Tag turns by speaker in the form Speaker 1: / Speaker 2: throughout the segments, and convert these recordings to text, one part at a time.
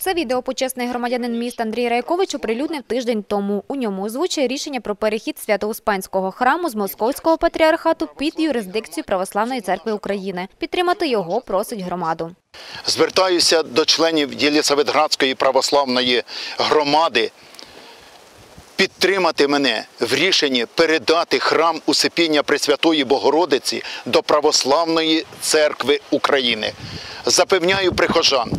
Speaker 1: Це відео почесний громадянин міста Андрій Райкович оприлюднив тиждень тому. У ньому озвучує рішення про перехід Свято-Успенського храму з Московського патріархату під юрисдикцію Православної церкви України. Підтримати його просить громаду.
Speaker 2: Звертаюся до членів Єлісаветградської православної громади підтримати мене в рішенні передати храм Усипіння Пресвятої Богородиці до Православної церкви України. Запевняю прихожан,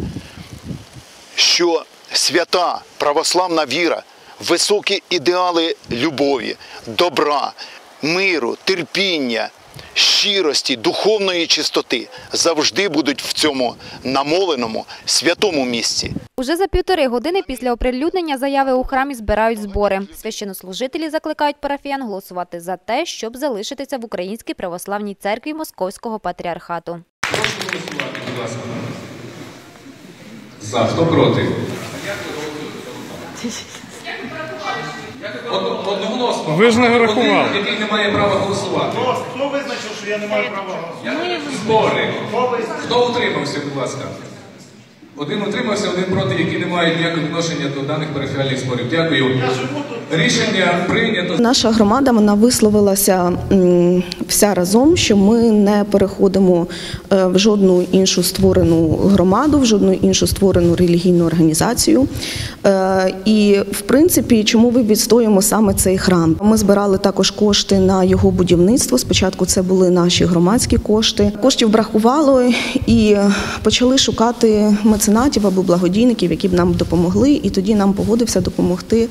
Speaker 2: що свята православна віра, високі ідеали любові, добра, миру, терпіння, щирості, духовної чистоти завжди будуть в цьому намоленому святому місці.
Speaker 1: Уже за півтори години після оприлюднення заяви у храмі збирають збори. Священнослужителі закликають парафіян голосувати за те, щоб залишитися в Українській православній церкві Московського патріархату.
Speaker 3: Прошу голосувати. За. Хто проти? Од- Одноголосно.
Speaker 4: Ви ж не рахували.
Speaker 3: Один, який не має права голосувати.
Speaker 5: Хто визначив, що я не маю права голосувати?
Speaker 3: Збори. Хто утримався, будь ласка? Один утримався, один проти, які не мають ніякого відношення до даних периферіальних зборів. Дякую. Рішення прийнято.
Speaker 6: Наша громада вона висловилася вся разом, що ми не переходимо е, в жодну іншу створену громаду, в жодну іншу створену релігійну організацію. Е, І в принципі, чому ми відстоюємо саме цей храм? Ми збирали також кошти на його будівництво. Спочатку це були наші громадські кошти. Коштів бракувало і почали шукати меценатів або благодійників, які б нам допомогли. І тоді нам погодився допомогти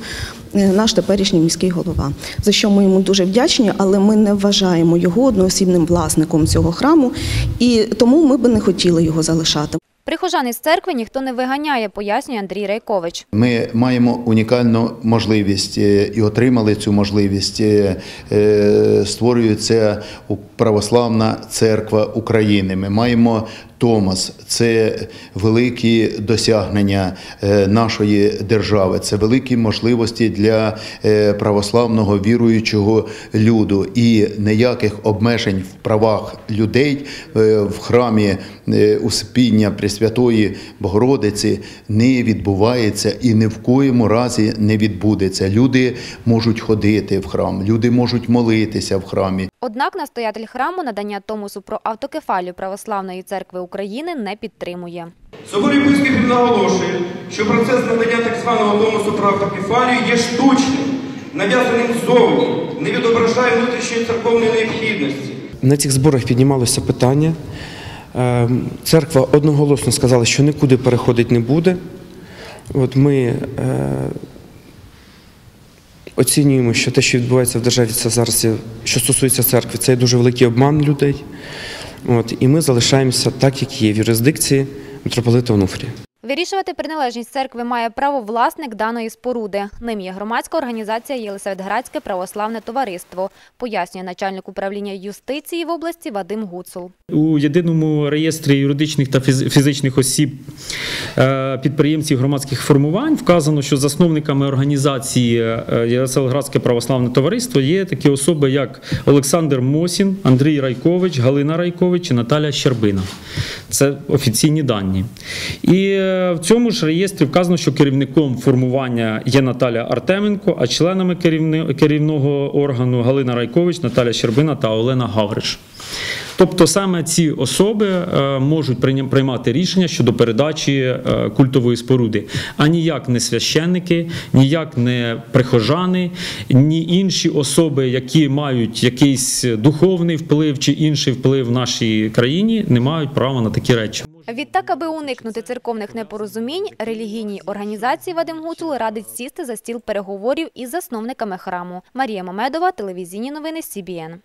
Speaker 6: е, наш теперішній міський голова, за що ми йому дуже вдячні, але ми не вважаємо його одноосібним власником цього храму, і тому ми би не хотіли його залишати.
Speaker 1: Прихожан із церкви ніхто не виганяє, пояснює Андрій Райкович.
Speaker 2: Ми маємо унікальну можливість е, і отримали цю можливість. Е, е, Створюється Православна церква України. Ми маємо Томос, це великі досягнення нашої держави, це великі можливості для православного віруючого люду і ніяких обмежень в правах людей в храмі Успіння Пресвятої Богородиці не відбувається і ні в коєму разі не відбудеться. Люди можуть ходити в храм, люди можуть молитися в храмі.
Speaker 1: Однак настоятель храму надання Томосу про автокефалію Православної церкви України не підтримує.
Speaker 7: Собор єпископів наголошує, що процес надання так званого томосу про автокефалію є штучним, нав'язаним ззовні, не відображає внутрішньої церковної необхідності.
Speaker 4: На цих зборах піднімалося питання. Ем, Церква одноголосно сказала, що нікуди переходити не буде. От ми е, оцінюємо, що те, що відбувається в державі, це зараз, що стосується церкви, це є дуже великий обман людей. От, і ми залишаємося так, як є в юрисдикції митрополита Онуфрія.
Speaker 1: Вирішувати приналежність церкви має право власник даної споруди. Ним є громадська організація Єлисаветградське православне товариство, пояснює начальник управління юстиції в області Вадим Гуцул.
Speaker 8: У єдиному реєстрі юридичних та фізичних осіб е, підприємців громадських формувань вказано, що засновниками організації е, Єлисаветградське православне товариство є такі особи, як Олександр Мосін, Андрій Райкович, Галина Райкович і Наталя Щербина. Це офіційні дані. І е, в цьому ж реєстрі вказано, що керівником формування є Наталя Артеменко, а членами керівного органу Галина Райкович, Наталя Щербина та Олена Гавриш. Тобто саме ці особи е, можуть приймати рішення щодо передачі е, культової споруди, а ніяк не священники, ніяк не прихожани, ні інші особи, які мають якийсь духовний вплив чи інший вплив в нашій країні, не мають права на такі речі.
Speaker 1: Відтак, аби уникнути церковних непорозумінь, релігійній організації Вадим Гуцул радить сісти за стіл переговорів із засновниками храму. Марія Мамедова, телевізійні новини СІБІН.